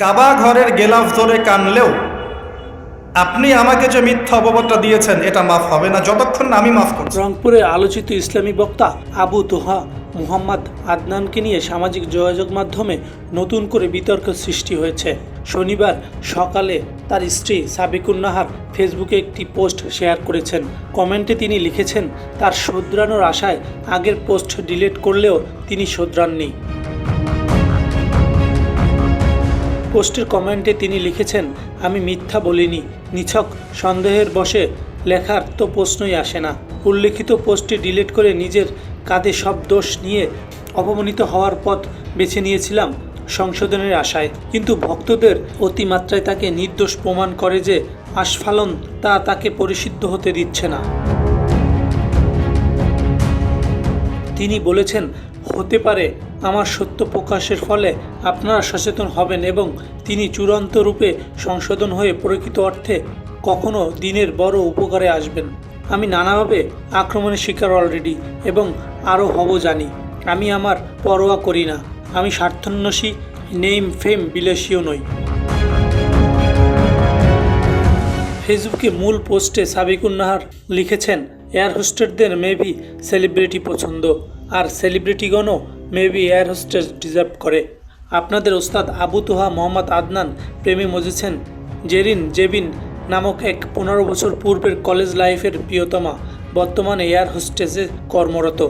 কাবা ঘরের গেলাফ ধরে কানলেও, আপনি আমাকে যে মিথ্যা অপবাদটা দিয়েছেন, এটা মাফ হবে না। যতক্ষণ না আমি মাফ করছি। রংপুরে আলোচিত ইসলামী বক্তা আবু তোহা মুহাম্মদ আদনানকে নিয়ে সামাজিক যোগাযোগ মাধ্যমে নতুন করে বিতর্ক সৃষ্টি হয়েছে। শনিবার সকালে তার স্ত্রী সাবিকুন নাহার ফেসবুকে একটি পোস্ট শেয়ার করেছেন। কমেন্টে তিনি লিখেছেন, তার শোধরানোর আশায় আগের পোস্ট ডিলিট করলেও তিনি শোধরাননি। পোস্টের কমেন্টে তিনি লিখেছেন, আমি মিথ্যা বলিনি। নিছক সন্দেহের বশে লেখার তো প্রশ্নই আসে না। উল্লেখিত পোস্টটি ডিলিট করে নিজের কাঁধে সব দোষ নিয়ে অপমানিত হওয়ার পথ বেছে নিয়েছিলাম সংশোধনের আশায়। কিন্তু ভক্তদের অতিমাত্রায় তাকে নির্দোষ প্রমাণ করে যে আস্ফালন তা তাকে পরিশুদ্ধ হতে দিচ্ছে না। তিনি বলেছেন, হতে পারে আমার সত্য প্রকাশের ফলে আপনারা সচেতন হবেন এবং তিনি চূড়ান্ত রূপে সংশোধন হয়ে প্রকৃত অর্থে কখনো দিনের বড় উপকারে আসবেন। আমি নানাভাবে আক্রমণের শিকার অলরেডি এবং আরও হব জানি। আমি আমার পরোয়া করি না। আমি স্বার্থন্বেষী নেম ফেম বিলাসীও নই। ফেসবুকে মূল পোস্টে সাবিকুন নাহার লিখেছেন, এয়ার হোস্টেসদের মেবি সেলিব্রিটি পছন্দ, আর সেলিব্রিটিগণও মেবি এয়ার হোস্টেস ডিজার্ভ করে। আপনাদের ওস্তাদ আবু তোহা মোহাম্মদ আদনান প্রেমে মজেছেন, জেরিন জেবিন নামক এক পনেরো বছর পূর্বের কলেজ লাইফের প্রিয়তমা বর্তমানে এয়ার হোস্টেসে কর্মরত।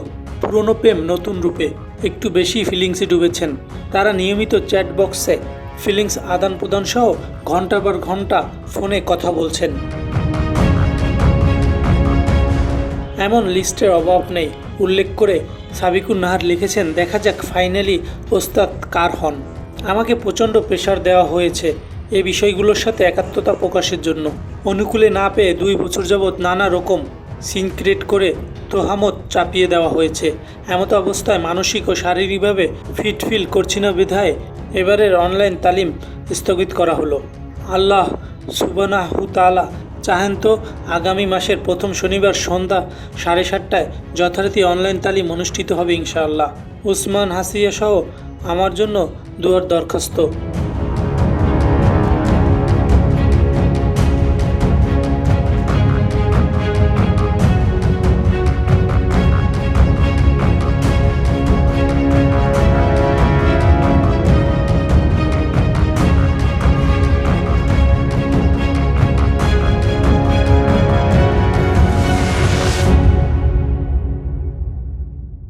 পুরনো প্রেম নতুন রূপে, একটু বেশি ফিলিংসে ডুবেছেন। তারা নিয়মিত চ্যাট বক্সে ফিলিংস আদান প্রদান সহ ঘণ্টার পর ঘণ্টা ফোনে কথা বলছেন। এমন লিস্টের অভাব নেই, উল্লেখ করে সাবিকুন নাহার লিখেছেন, দেখা যাক ফাইনালি ওস্তাদ কার হন। আমাকে প্রচণ্ড প্রেশার দেওয়া হয়েছে এই বিষয়গুলোর সাথে একাত্মতা প্রকাশের জন্য। অনুকূলে না পেয়ে দুই বছর যাবৎ নানা রকম সিন ক্রিয়েট করে তোহামত চাপিয়ে দেওয়া হয়েছে। এমতো অবস্থায় মানসিক ও শারীরিকভাবে ফিট ফিল করছি না বিধায় এবারের অনলাইন তালিম স্থগিত করা হলো। আল্লাহ সুবানাহু তাআলা চাহেন তো আগামী মাসের প্রথম শনিবার সন্ধ্যা সাড়ে সাতটায় যথারীতি অনলাইন তালিম অনুষ্ঠিত হবে ইনশাআল্লাহ। উসমান হাসিয়া সহ আমার জন্য দুয়ার দরখাস্ত।